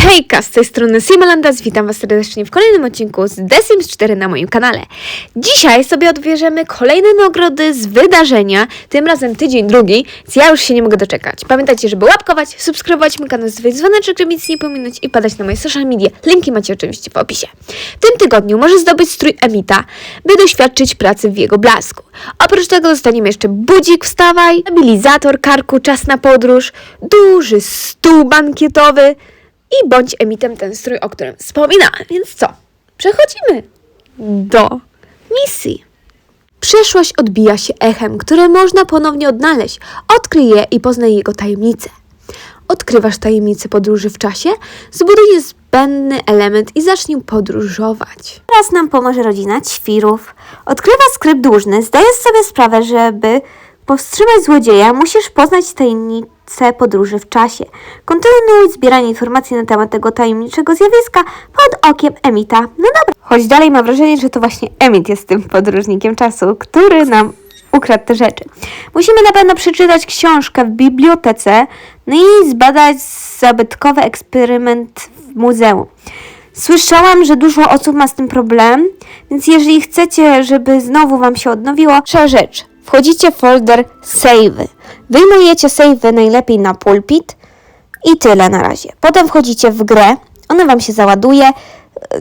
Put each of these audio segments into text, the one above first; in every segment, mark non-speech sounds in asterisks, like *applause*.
Hejka, z tej strony Simalandas, witam Was serdecznie w kolejnym odcinku z The Sims 4 na moim kanale. Dzisiaj sobie odbierzemy kolejne nagrody z wydarzenia, tym razem tydzień drugi, więc ja już się nie mogę doczekać. Pamiętajcie, żeby łapkować, subskrybować mój kanał, zostawiać dzwoneczek, żeby nic nie pominąć i padać na moje social media. Linki macie oczywiście w opisie. W tym tygodniu może zdobyć strój Emita, by doświadczyć pracy w jego blasku. Oprócz tego dostaniemy jeszcze budzik wstawaj, stabilizator karku, czas na podróż, duży stół bankietowy, i bądź emitem ten strój, o którym wspominałem. Więc co? Przechodzimy do misji. Przyszłość odbija się echem, które można ponownie odnaleźć. Odkryj je i poznaj jego tajemnice. Odkrywasz tajemnicę podróży w czasie? Zbuduj zbędny element i zacznij podróżować. Teraz nam pomoże rodzina ćwirów. Odkrywa skrypt dłużny. Zdajesz sobie sprawę, żeby powstrzymać złodzieja, musisz poznać tajemnicę podróży w czasie. Kontynuuj zbieranie informacji na temat tego tajemniczego zjawiska pod okiem Emita. No dobra. Choć dalej mam wrażenie, że to właśnie Emit jest tym podróżnikiem czasu, który nam ukradł te rzeczy. Musimy na pewno przeczytać książkę w bibliotece, no i zbadać zabytkowy eksperyment w muzeum. Słyszałam, że dużo osób ma z tym problem, więc jeżeli chcecie, żeby znowu Wam się odnowiło, Pierwsza rzecz. Wchodzicie w folder Save. Wyjmujecie save najlepiej na pulpit i tyle na razie. Potem wchodzicie w grę, ona Wam się załaduje,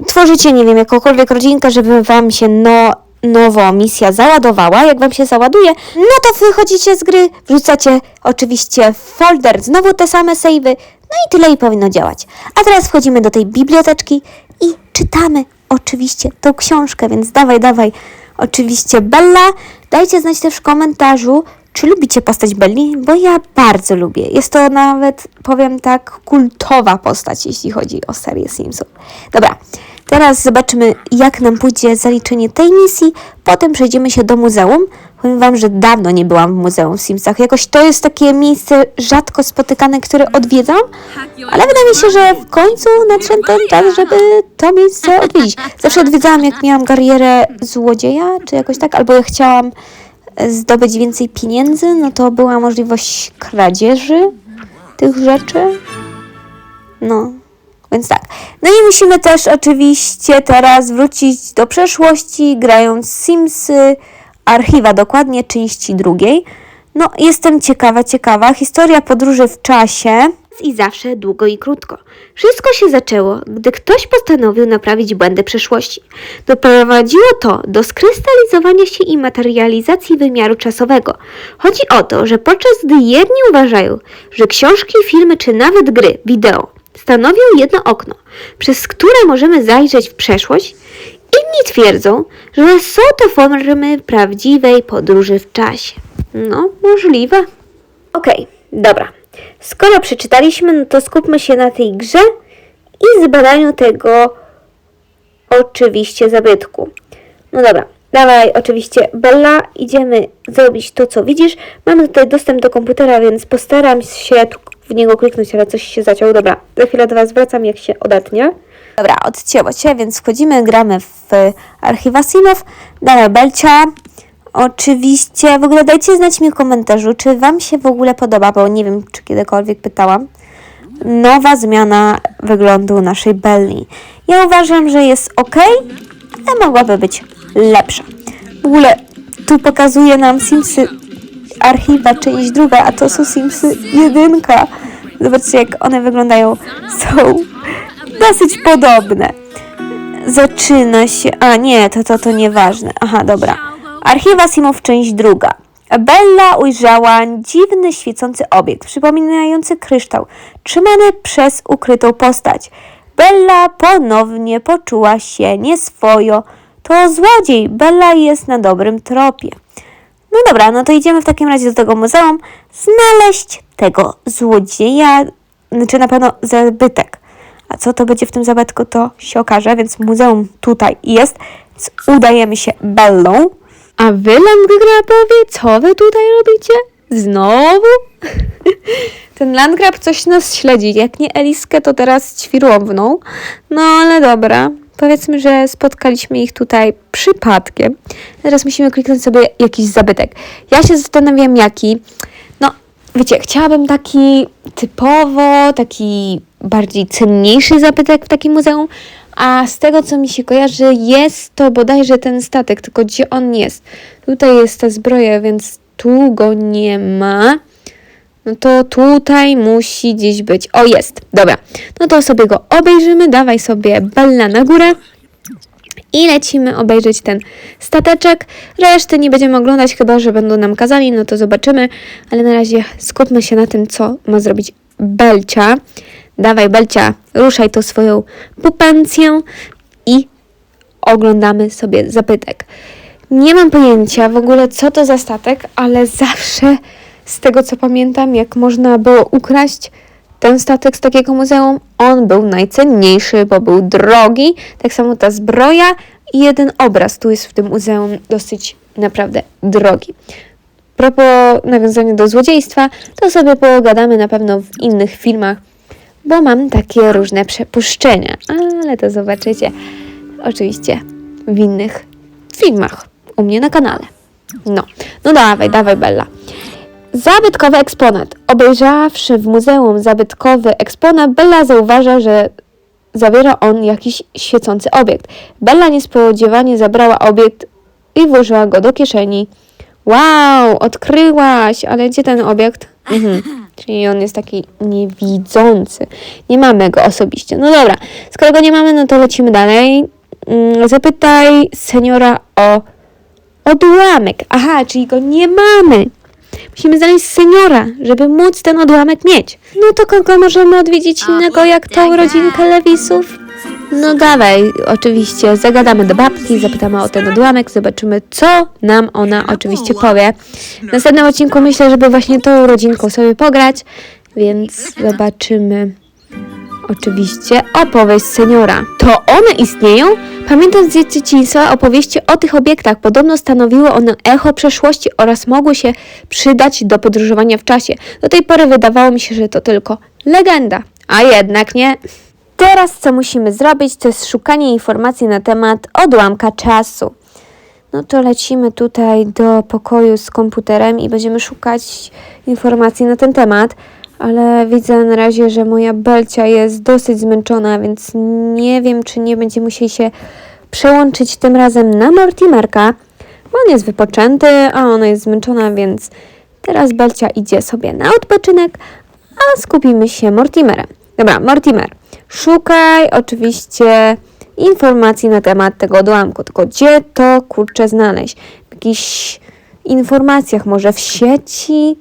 tworzycie, nie wiem, jakąkolwiek rodzinkę, żeby Wam się no, nowo misja załadowała. Jak Wam się załaduje, no to wychodzicie z gry, wrzucacie oczywiście w folder znowu te same savey, no i tyle i powinno działać. A teraz wchodzimy do tej biblioteczki i czytamy oczywiście tą książkę, więc dawaj, dawaj. Oczywiście Bella, dajcie znać też w komentarzu, czy lubicie postać Belli, bo ja bardzo lubię. Jest to nawet, powiem tak, kultowa postać, jeśli chodzi o serię Simsów. Dobra, teraz zobaczymy, jak nam pójdzie zaliczenie tej misji. Potem przejdziemy się do muzeum. Powiem Wam, że dawno nie byłam w muzeum w Simsach. Jakoś to jest takie miejsce rzadko spotykane, które odwiedzam, ale wydaje mi się, że w końcu nadszedł ten czas, żeby to miejsce odwiedzić. Zawsze odwiedzałam, jak miałam karierę złodzieja, czy jakoś tak, albo jak chciałam e, zdobyć więcej pieniędzy, no to była możliwość kradzieży tych rzeczy. No, więc tak. No i musimy też oczywiście teraz wrócić do przeszłości, grając Simsy, archiwa dokładnie, części drugiej. No, jestem ciekawa, ciekawa. Historia podróży w czasie. i zawsze długo i krótko. Wszystko się zaczęło, gdy ktoś postanowił naprawić błędy przeszłości. Doprowadziło to do skrystalizowania się i materializacji wymiaru czasowego. Chodzi o to, że podczas gdy jedni uważają, że książki, filmy czy nawet gry wideo stanowią jedno okno, przez które możemy zajrzeć w przeszłość, inni twierdzą, że są to formy prawdziwej podróży w czasie. No, możliwe. Okej, dobra. Skoro przeczytaliśmy, no to skupmy się na tej grze i zbadaniu tego oczywiście zabytku. No dobra, dawaj oczywiście Bella, idziemy zrobić to, co widzisz. Mamy tutaj dostęp do komputera, więc postaram się w niego kliknąć, ale coś się zaciął. Dobra, za chwilę do Was wracam, jak się odetnie. Dobra, odcięło się, więc wchodzimy, gramy w archiwa Simów. Dana Belcia. Oczywiście, w ogóle dajcie znać mi w komentarzu, czy Wam się w ogóle podoba, bo nie wiem, czy kiedykolwiek pytałam. Nowa zmiana wyglądu naszej Belli. Ja uważam, że jest ok, ale mogłaby być lepsza. W ogóle tu pokazuje nam Simsy archiwa, część druga, a to są Simsy jedynka. Zobaczcie, jak one wyglądają. Są dosyć podobne. Zaczyna się. A nie, to to, to nieważne. Aha, dobra. Archiwa Simów, część druga. Bella ujrzała dziwny, świecący obiekt, przypominający kryształ, trzymany przez ukrytą postać. Bella ponownie poczuła się nieswojo. To złodziej. Bella jest na dobrym tropie. No dobra, no to idziemy w takim razie do tego muzeum znaleźć tego złodzieja, znaczy na pewno zabytek. A co to będzie w tym zabytku, to się okaże, więc muzeum tutaj jest. Więc udajemy się Bellą. A wy, landgrabowie, co wy tutaj robicie? Znowu? *laughs* Ten landgrab coś nas śledzi. Jak nie Eliskę, to teraz ćwirłowną. No ale dobra. Powiedzmy, że spotkaliśmy ich tutaj przypadkiem. Teraz musimy kliknąć sobie jakiś zabytek. Ja się zastanawiam, jaki. Wiecie, chciałabym taki typowo, taki bardziej cenniejszy zabytek w takim muzeum, a z tego co mi się kojarzy, jest to bodajże ten statek, tylko gdzie on jest? Tutaj jest ta zbroja, więc tu go nie ma. No to tutaj musi gdzieś być. O, jest. Dobra. No to sobie go obejrzymy. Dawaj sobie Bella na górę. I lecimy obejrzeć ten stateczek. Reszty nie będziemy oglądać, chyba że będą nam kazali, no to zobaczymy. Ale na razie skupmy się na tym, co ma zrobić Belcia. Dawaj, Belcia, ruszaj tą swoją pupencję i oglądamy sobie zabytek. Nie mam pojęcia w ogóle, co to za statek, ale zawsze z tego, co pamiętam, jak można było ukraść ten statek z takiego muzeum, on był najcenniejszy, bo był drogi. Tak samo ta zbroja i jeden obraz tu jest w tym muzeum dosyć naprawdę drogi. Propos nawiązania do złodziejstwa, to sobie pogadamy na pewno w innych filmach, bo mam takie różne przepuszczenia, ale to zobaczycie oczywiście w innych filmach u mnie na kanale. No, no dawaj, dawaj Bella. Zabytkowy eksponat. Obejrzawszy w muzeum zabytkowy eksponat, Bella zauważa, że zawiera on jakiś świecący obiekt. Bella niespodziewanie zabrała obiekt i włożyła go do kieszeni. Wow, odkryłaś, ale gdzie ten obiekt? Mhm. Czyli on jest taki niewidzący. Nie mamy go osobiście. No dobra, skoro go nie mamy, no to lecimy dalej. Mm, Zapytaj seniora o odłamek. Aha, czyli go nie mamy. Musimy znaleźć seniora, żeby móc ten odłamek mieć. No to kogo możemy odwiedzić innego jak tą rodzinkę Lewisów? No dawaj, oczywiście, zagadamy do babki, zapytamy o ten odłamek, zobaczymy, co nam ona oczywiście powie. W następnym odcinku myślę, żeby właśnie tą rodzinką sobie pograć, więc zobaczymy oczywiście opowieść seniora. To one istnieją? Pamiętam z dzieciństwa opowieści o tych obiektach. Podobno stanowiły one echo przeszłości oraz mogły się przydać do podróżowania w czasie. Do tej pory wydawało mi się, że to tylko legenda, a jednak nie. Teraz co musimy zrobić, to jest szukanie informacji na temat odłamka czasu. No to lecimy tutaj do pokoju z komputerem i będziemy szukać informacji na ten temat, ale widzę na razie, że moja Belcia jest dosyć zmęczona, więc nie wiem, czy nie będziemy musieli się przełączyć tym razem na Mortimerka, bo on jest wypoczęty, a ona jest zmęczona, więc teraz Belcia idzie sobie na odpoczynek, a skupimy się Mortimerem. Dobra, Mortimer, szukaj oczywiście informacji na temat tego odłamku, tylko gdzie to kurczę znaleźć? W jakichś informacjach, może w sieci,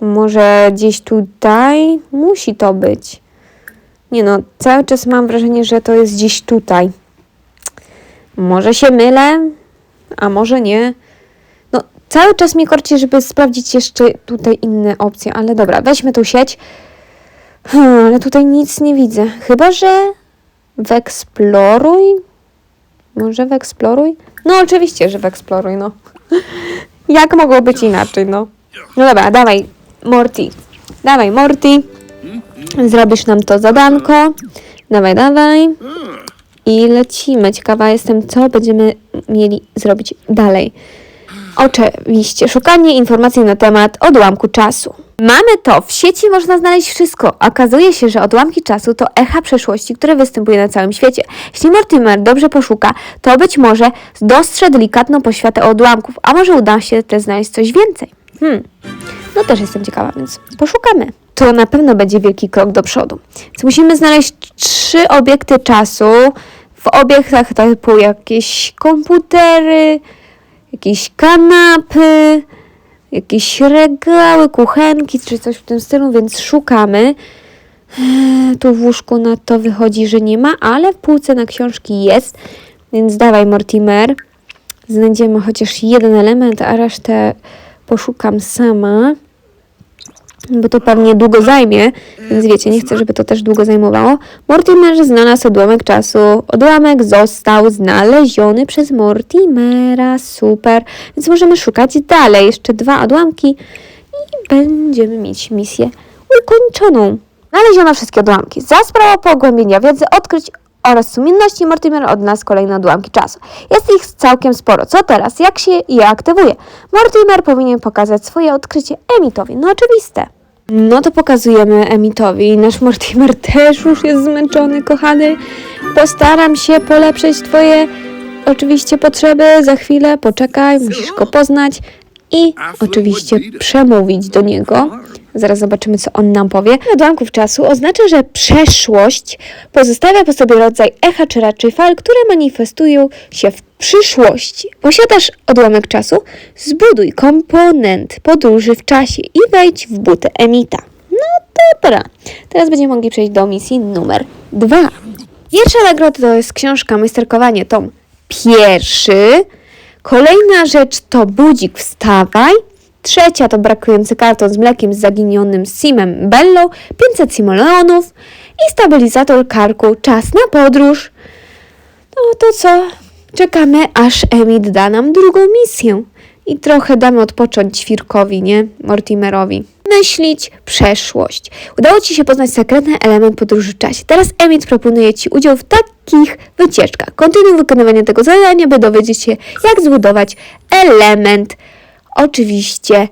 może gdzieś tutaj? Musi to być. Nie no, cały czas mam wrażenie, że to jest gdzieś tutaj. Może się mylę, a może nie. No, cały czas mnie korci, żeby sprawdzić jeszcze tutaj inne opcje, ale dobra, weźmy tą sieć. Hmm, ale tutaj nic nie widzę. Chyba, że w Exploruj? Może w Exploruj? No oczywiście, że w Exploruj, no. *laughs* Jak mogło być inaczej, no. No dobra, dawaj, Morty. Dawaj, Morty. Zrobisz nam to zadanko. Dawaj, dawaj. I lecimy. Ciekawa jestem, co będziemy mieli zrobić dalej. Oczywiście, szukanie informacji na temat odłamku czasu. Mamy to, w sieci można znaleźć wszystko. Okazuje się, że odłamki czasu to echa przeszłości, które występuje na całym świecie. Jeśli Mortimer dobrze poszuka, to być może dostrze delikatną poświatę odłamków, a może uda się też znaleźć coś więcej. Hmm. No też jestem ciekawa, więc poszukamy. To na pewno będzie wielki krok do przodu. Więc musimy znaleźć trzy obiekty czasu. W obiektach typu jakieś komputery, jakieś kanapy, jakieś regały, kuchenki czy coś w tym stylu, więc szukamy. Eee, Tu w łóżku na to wychodzi, że nie ma, ale w półce na książki jest, więc dawaj Mortimer. Znajdziemy chociaż jeden element, a resztę poszukam sama, bo to pewnie długo zajmie, więc wiecie, nie chcę, żeby to też długo zajmowało. Mortimer znalazł odłamek czasu. Odłamek został znaleziony przez Mortimera. Super. Więc możemy szukać dalej. Jeszcze dwa odłamki i będziemy mieć misję ukończoną. Znaleziono wszystkie odłamki. Za sprawą pogłębienia wiedzy, odkryć oraz sumienności Mortimer odnalazł kolejne odłamki czasu. Jest ich całkiem sporo. Co teraz? Jak się je aktywuje? Mortimer powinien pokazać swoje odkrycie Emitowi. No oczywiste. No to pokazujemy Emitowi. Nasz Mortimer też już jest zmęczony, kochany. Postaram się polepszyć twoje oczywiście potrzeby. Za chwilę poczekaj, musisz go poznać i oczywiście przemówić do niego. Zaraz zobaczymy, co on nam powie. Odłamków czasu oznacza, że przeszłość pozostawia po sobie rodzaj echa czy raczej fal, które manifestują się w przyszłości. Posiadasz odłamek czasu? Zbuduj komponent podróży w czasie i wejdź w butę Emita. No dobra. Teraz będziemy mogli przejść do misji numer dwa. Pierwsza nagroda to jest książka Majsterkowanie, tom pierwszy. Kolejna rzecz to budzik wstawaj. Trzecia to brakujący karton z mlekiem z zaginionym simem Bello, 500 simoleonów i stabilizator karku czas na podróż. No to co? Czekamy, aż Emit da nam drugą misję. I trochę damy odpocząć świrkowi, nie? Mortimerowi. Myślić przeszłość. Udało Ci się poznać sekretny element podróży w czasie. Teraz Emit proponuje Ci udział w takich wycieczkach. Kontynuuj wykonywanie tego zadania, by dowiedzieć się, jak zbudować element. Oczywiście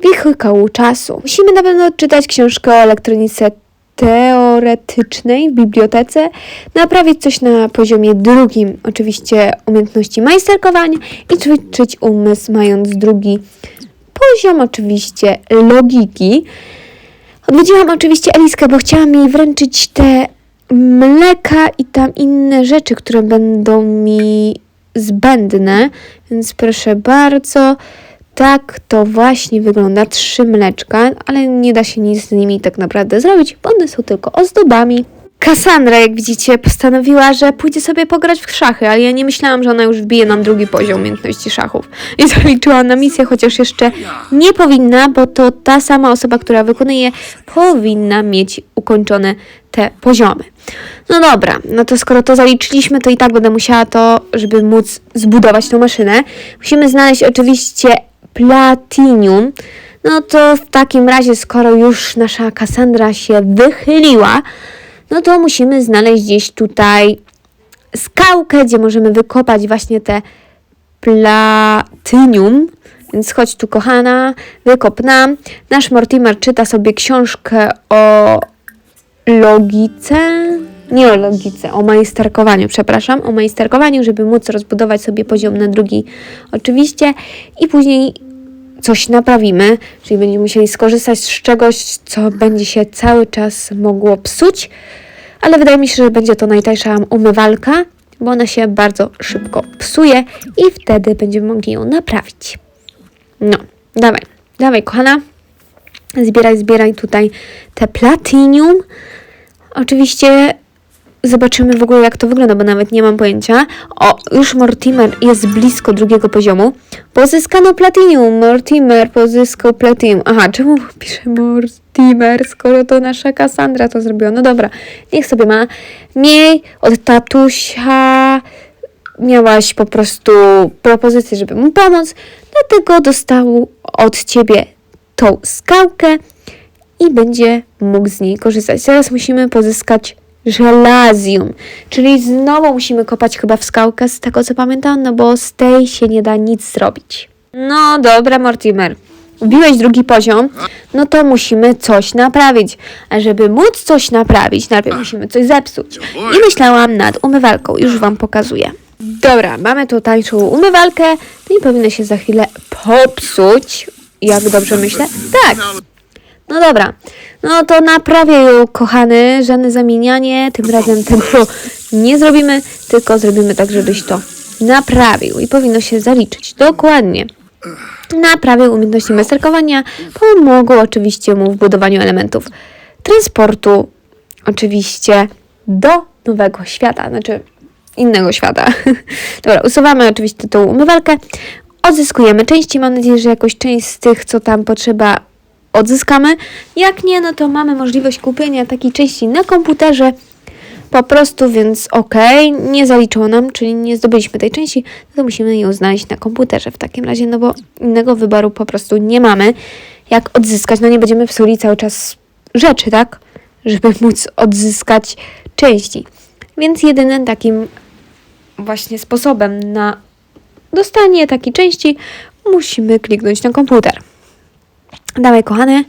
wehikułu czasu. Musimy na pewno odczytać książkę o elektronice teoretycznej w bibliotece, naprawić coś na poziomie drugim, oczywiście umiejętności majsterkowania i ćwiczyć umysł, mając drugi poziom oczywiście logiki. Odwiedziłam oczywiście Eliskę, bo chciałam jej wręczyć te mleka i tam inne rzeczy, które będą mi zbędne, więc proszę bardzo. Tak to właśnie wygląda. Trzy mleczka, ale nie da się nic z nimi tak naprawdę zrobić, bo one są tylko ozdobami. Kassandra, jak widzicie, postanowiła, że pójdzie sobie pograć w szachy, ale ja nie myślałam, że ona już wbije nam drugi poziom umiejętności szachów. I *laughs* zaliczyła na misję, chociaż jeszcze nie powinna, bo to ta sama osoba, która wykonuje, powinna mieć ukończone te poziomy. No dobra, no to skoro to zaliczyliśmy, to i tak będę musiała to, żeby móc zbudować tą maszynę. Musimy znaleźć oczywiście platinium. No to w takim razie, skoro już nasza Kassandra się wychyliła, no to musimy znaleźć gdzieś tutaj skałkę, gdzie możemy wykopać właśnie te platynium. Więc chodź tu, kochana, wykop nam. Nasz Mortimer czyta sobie książkę o logice. Nie o logice, o majsterkowaniu, przepraszam, o majsterkowaniu, żeby móc rozbudować sobie poziom na drugi, oczywiście, i później coś naprawimy, czyli będziemy musieli skorzystać z czegoś, co będzie się cały czas mogło psuć, ale wydaje mi się, że będzie to najtańsza umywalka, bo ona się bardzo szybko psuje i wtedy będziemy mogli ją naprawić. No, dawaj, dawaj, kochana. Zbieraj, zbieraj tutaj te platinium. Oczywiście zobaczymy w ogóle, jak to wygląda, bo nawet nie mam pojęcia. O, już Mortimer jest blisko drugiego poziomu. Pozyskano platinium. Mortimer pozyskał platinium. Aha, czemu pisze Mortimer, skoro to nasza Cassandra to zrobiła? No dobra, niech sobie ma. Miej od tatusia miałaś po prostu propozycję, żeby mu pomóc, dlatego dostał od ciebie tą skałkę i będzie mógł z niej korzystać. Teraz musimy pozyskać żelazium, czyli znowu musimy kopać chyba w skałkę, z tego co pamiętam, no bo z tej się nie da nic zrobić. No dobra, Mortimer. Wbiłeś drugi poziom, no to musimy coś naprawić. A żeby móc coś naprawić, najpierw musimy coś zepsuć. I myślałam nad umywalką, już Wam pokazuję. Dobra, mamy tu tańszą umywalkę, no i powinna się za chwilę popsuć. Jak dobrze myślę? Tak, no dobra, no to naprawię ją, kochany, żadne zamienianie, tym razem tego *laughs* nie zrobimy, tylko zrobimy tak, żebyś to naprawił i powinno się zaliczyć. Dokładnie. Naprawił umiejętności majsterkowania, pomogą oczywiście mu w budowaniu elementów transportu, oczywiście do nowego świata, znaczy innego świata. *laughs* Dobra, usuwamy oczywiście tą umywalkę, odzyskujemy części, mam nadzieję, że jakoś część z tych, co tam potrzeba, odzyskamy. Jak nie, no to mamy możliwość kupienia takiej części na komputerze po prostu, więc okej, nie zaliczyło nam, czyli nie zdobyliśmy tej części, no to musimy ją znaleźć na komputerze w takim razie, no bo innego wyboru po prostu nie mamy. Jak odzyskać, no nie będziemy psuli cały czas rzeczy, tak? Żeby *laughs* móc odzyskać części. Więc jedynym takim właśnie sposobem na dostanie takiej części musimy kliknąć na komputer. Dawaj, kochany,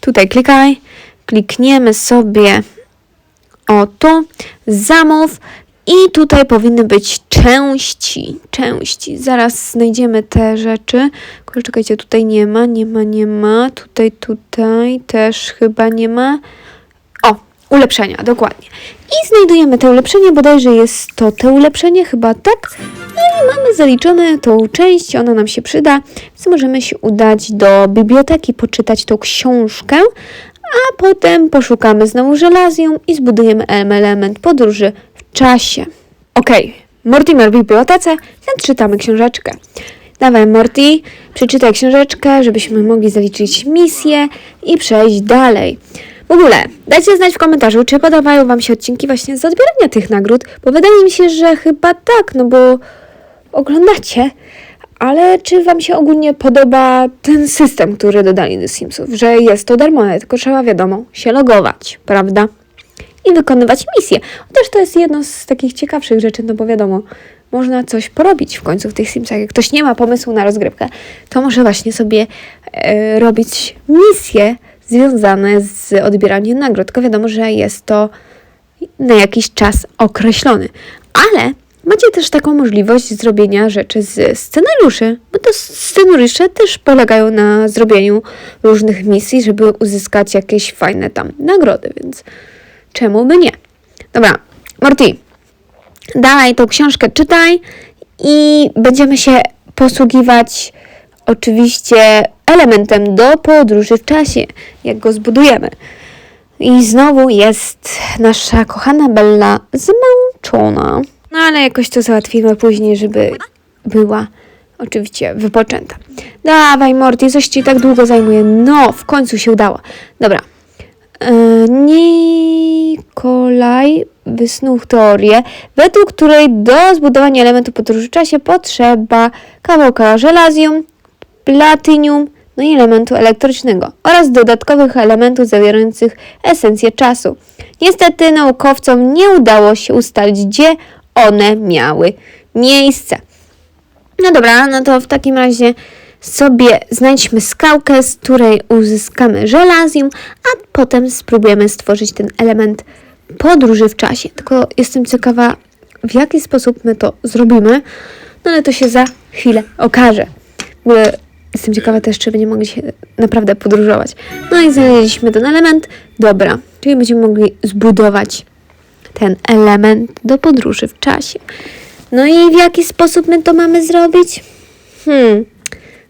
tutaj klikaj. Klikniemy sobie o tu, zamów i tutaj powinny być części, części. Zaraz znajdziemy te rzeczy. Czekajcie, tutaj nie ma, nie ma, nie ma. Tutaj, tutaj też chyba nie ma. Ulepszenia, dokładnie. I znajdujemy te ulepszenie, bodajże jest to te ulepszenie, chyba tak. No i mamy zaliczone tą część, ona nam się przyda, więc możemy się udać do biblioteki, poczytać tą książkę, a potem poszukamy znowu żelazium i zbudujemy em- element podróży w czasie. Okej, Mortimer w bibliotece, więc czytamy książeczkę. Dawaj Morty, przeczytaj książeczkę, żebyśmy mogli zaliczyć misję i przejść dalej. W ogóle, dajcie znać w komentarzu, czy podobają Wam się odcinki właśnie z odbierania tych nagród, bo wydaje mi się, że chyba tak, no bo oglądacie, ale czy Wam się ogólnie podoba ten system, który dodali do Simsów, że jest to darmowe, tylko trzeba, wiadomo, się logować, prawda? I wykonywać misje. Chociaż to jest jedno z takich ciekawszych rzeczy, no bo wiadomo, można coś porobić w końcu w tych Simsach. Jak ktoś nie ma pomysłu na rozgrywkę, to może właśnie sobie e, robić misje związane z odbieraniem nagród. Tylko wiadomo, że jest to na jakiś czas określony. Ale macie też taką możliwość zrobienia rzeczy z scenariuszy, bo to scenariusze też polegają na zrobieniu różnych misji, żeby uzyskać jakieś fajne tam nagrody, więc czemu by nie? Dobra, Morty, daj tą książkę, czytaj i będziemy się posługiwać oczywiście elementem do podróży w czasie, jak go zbudujemy. I znowu jest nasza kochana Bella zmęczona. No ale jakoś to załatwimy później, żeby była oczywiście wypoczęta. Dawaj Morty, coś ci tak długo zajmuje. No, w końcu się udało. Dobra. E, Nikolaj wysnuł teorię, według której do zbudowania elementu podróży w czasie potrzeba kawałka żelazium, platynium, no i elementu elektrycznego oraz dodatkowych elementów zawierających esencję czasu. Niestety naukowcom nie udało się ustalić, gdzie one miały miejsce. No dobra, no to w takim razie sobie znajdźmy skałkę, z której uzyskamy żelazium, a potem spróbujemy stworzyć ten element podróży w czasie. Tylko jestem ciekawa, w jaki sposób my to zrobimy, no ale to się za chwilę okaże. Ogóle jestem ciekawa też, czy będziemy mogli się naprawdę podróżować. No i znaleźliśmy ten element. Dobra, czyli będziemy mogli zbudować ten element do podróży w czasie. No i w jaki sposób my to mamy zrobić? Hmm,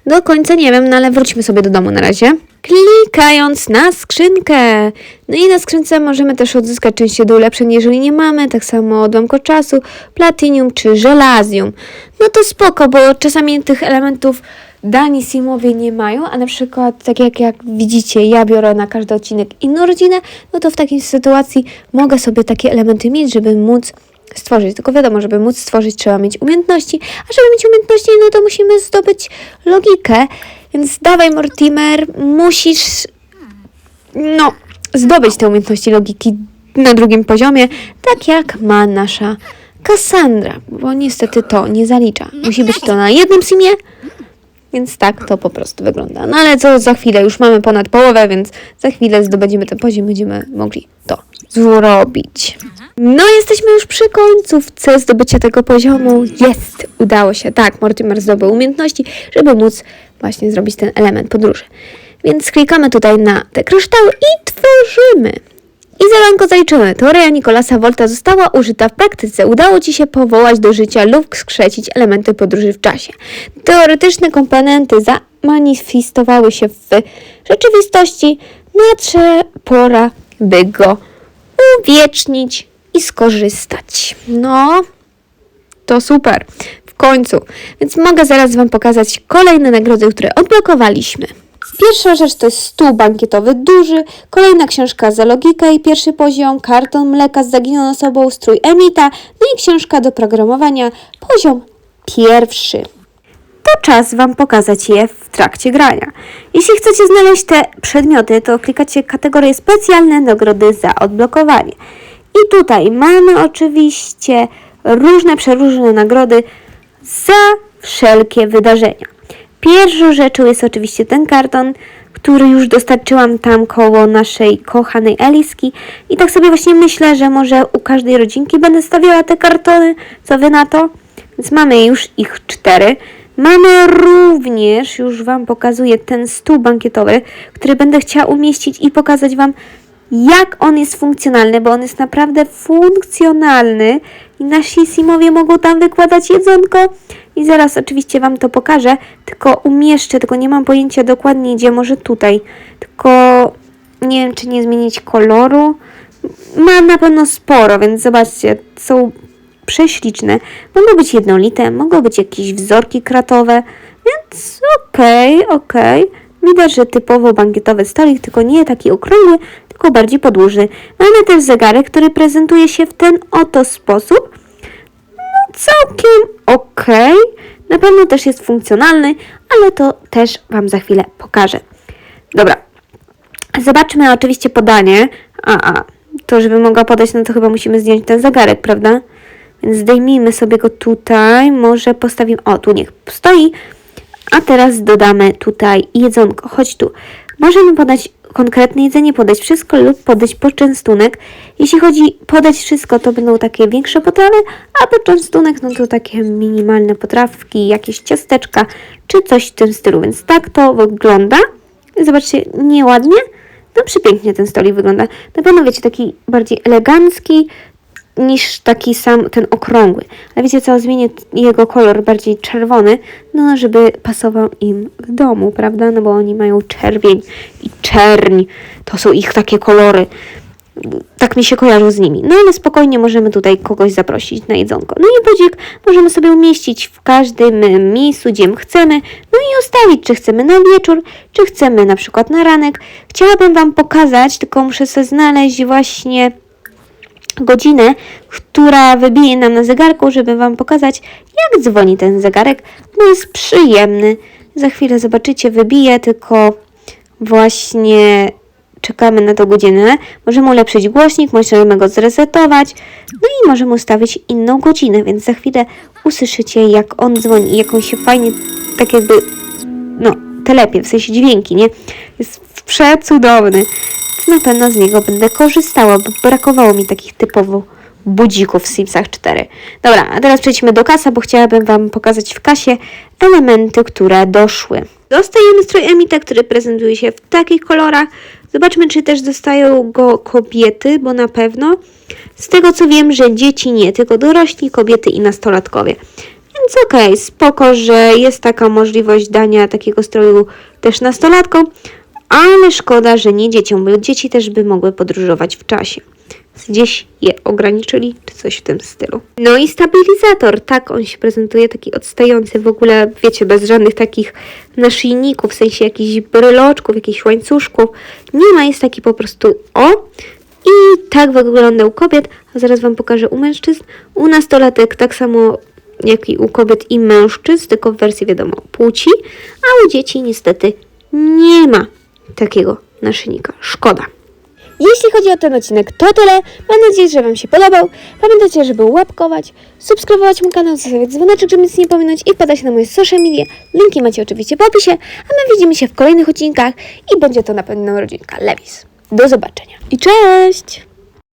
do końca nie wiem, no ale wróćmy sobie do domu na razie. Klikając na skrzynkę. No i na skrzynce możemy też odzyskać części do ulepszeń, jeżeli nie mamy, tak samo odłamko czasu, platinium czy żelazium. No to spoko, bo czasami tych elementów dani Simowie nie mają, a na przykład tak jak, jak widzicie, ja biorę na każdy odcinek inną rodzinę, no to w takiej sytuacji mogę sobie takie elementy mieć, żeby móc stworzyć. Tylko wiadomo, żeby móc stworzyć, trzeba mieć umiejętności, a żeby mieć umiejętności, no to musimy zdobyć logikę. Więc dawaj, Mortimer, musisz no, zdobyć te umiejętności logiki na drugim poziomie, tak jak ma nasza Cassandra, bo niestety to nie zalicza. Musi być to na jednym simie, więc tak to po prostu wygląda. No ale co za chwilę, już mamy ponad połowę, więc za chwilę zdobędziemy ten poziom, będziemy mogli to zrobić. No, jesteśmy już przy końcówce zdobycia tego poziomu. Jest, udało się. Tak, Mortimer zdobył umiejętności, żeby móc właśnie zrobić ten element podróży. Więc klikamy tutaj na te kryształy i tworzymy. I zadanko zaliczymy. Teoria Nikolasa Volta została użyta w praktyce. Udało Ci się powołać do życia lub skrzecić elementy podróży w czasie. Teoretyczne komponenty zamanifestowały się w rzeczywistości. Nadszedł pora, by go uwiecznić i skorzystać. No, to super. W końcu. Więc mogę zaraz Wam pokazać kolejne nagrody, które odblokowaliśmy. Pierwsza rzecz to jest stół bankietowy duży, kolejna książka za logikę i pierwszy poziom, karton mleka z zaginioną osobą, strój Emita, no i książka do programowania, poziom pierwszy. To czas Wam pokazać je w trakcie grania. Jeśli chcecie znaleźć te przedmioty, to klikacie kategorię specjalne nagrody za odblokowanie. I tutaj mamy oczywiście różne, przeróżne nagrody za wszelkie wydarzenia. Pierwszą rzeczą jest oczywiście ten karton, który już dostarczyłam tam koło naszej kochanej Eliski. I tak sobie właśnie myślę, że może u każdej rodzinki będę stawiała te kartony. Co wy na to? Więc mamy już ich cztery. Mamy również, już Wam pokazuję, ten stół bankietowy, który będę chciała umieścić i pokazać Wam, jak on jest funkcjonalny, bo on jest naprawdę funkcjonalny i nasi simowie mogą tam wykładać jedzonko i zaraz oczywiście Wam to pokażę, tylko umieszczę, tylko nie mam pojęcia dokładnie gdzie, może tutaj, tylko nie wiem czy nie zmienić koloru, ma na pewno sporo, więc zobaczcie, są prześliczne, mogą być jednolite, mogą być jakieś wzorki kratowe, więc okej, okej. Widać, że typowo bankietowy stolik, tylko nie taki okrągły, tylko bardziej podłużny. Mamy też zegarek, który prezentuje się w ten oto sposób. Całkiem okej. Na pewno też jest funkcjonalny, ale to też Wam za chwilę pokażę. Dobra. Zobaczmy oczywiście podanie. A, a, to żeby mogła podać, no to chyba musimy zdjąć ten zegarek, prawda? Więc zdejmijmy sobie go tutaj. Może postawimy... O, tu niech stoi. A teraz dodamy tutaj jedzonko. Chodź tu. Możemy podać konkretne jedzenie, podać wszystko lub podać poczęstunek. Jeśli chodzi podać wszystko, to będą takie większe potrawy, a poczęstunek, no to takie minimalne potrawki, jakieś ciasteczka, czy coś w tym stylu. Więc tak to wygląda. Zobaczcie, nieładnie. No przepięknie ten stolik wygląda. Na pewno wiecie, taki bardziej elegancki, niż taki sam ten okrągły. Ale wiecie co, zmienię jego kolor bardziej czerwony, no żeby pasował im w domu, prawda? No bo oni mają czerwień i czerń. To są ich takie kolory. Tak mi się kojarzą z nimi. No ale spokojnie możemy tutaj kogoś zaprosić na jedzonko. No i budzik możemy sobie umieścić w każdym miejscu, gdzie chcemy. No i ustawić, czy chcemy na wieczór, czy chcemy na przykład na ranek. Chciałabym Wam pokazać, tylko muszę sobie znaleźć właśnie godzinę, która wybije nam na zegarku, żeby Wam pokazać, jak dzwoni ten zegarek. No jest przyjemny. Za chwilę zobaczycie, wybije, tylko właśnie czekamy na tą godzinę. Możemy ulepszyć głośnik, możemy go zresetować, no i możemy ustawić inną godzinę, więc za chwilę usłyszycie, jak on dzwoni i jak on się fajnie, tak jakby, no, telepie, w sensie dźwięki, nie? Jest przecudowny na pewno z niego będę korzystała, bo brakowało mi takich typowo budzików w Simsach 4. Dobra, a teraz przejdźmy do kasa, bo chciałabym Wam pokazać w kasie elementy, które doszły. Dostajemy strój Emita, który prezentuje się w takich kolorach. Zobaczmy, czy też dostają go kobiety, bo na pewno. Z tego co wiem, że dzieci nie, tylko dorośli, kobiety i nastolatkowie. Więc okej, spoko, że jest taka możliwość dania takiego stroju też nastolatkom, ale szkoda, że nie dzieciom, bo dzieci też by mogły podróżować w czasie. Gdzieś je ograniczyli, czy coś w tym stylu. No i stabilizator, tak on się prezentuje, taki odstający w ogóle, wiecie, bez żadnych takich naszyjników, w sensie jakichś bryloczków, jakichś łańcuszków. Nie ma, jest taki po prostu o. I tak wygląda u kobiet, a zaraz Wam pokażę u mężczyzn. U nastolatek tak samo jak i u kobiet i mężczyzn, tylko w wersji wiadomo płci, a u dzieci niestety nie ma takiego naszyjnika. Szkoda. Jeśli chodzi o ten odcinek, to tyle. Mam nadzieję, że Wam się podobał. Pamiętajcie, żeby łapkować, subskrybować mój kanał, zostawiać dzwoneczek, żeby nic nie pominąć i podać na moje social media. Linki macie oczywiście w opisie, a my widzimy się w kolejnych odcinkach i będzie to na pewno rodzinka Levis. Do zobaczenia i cześć!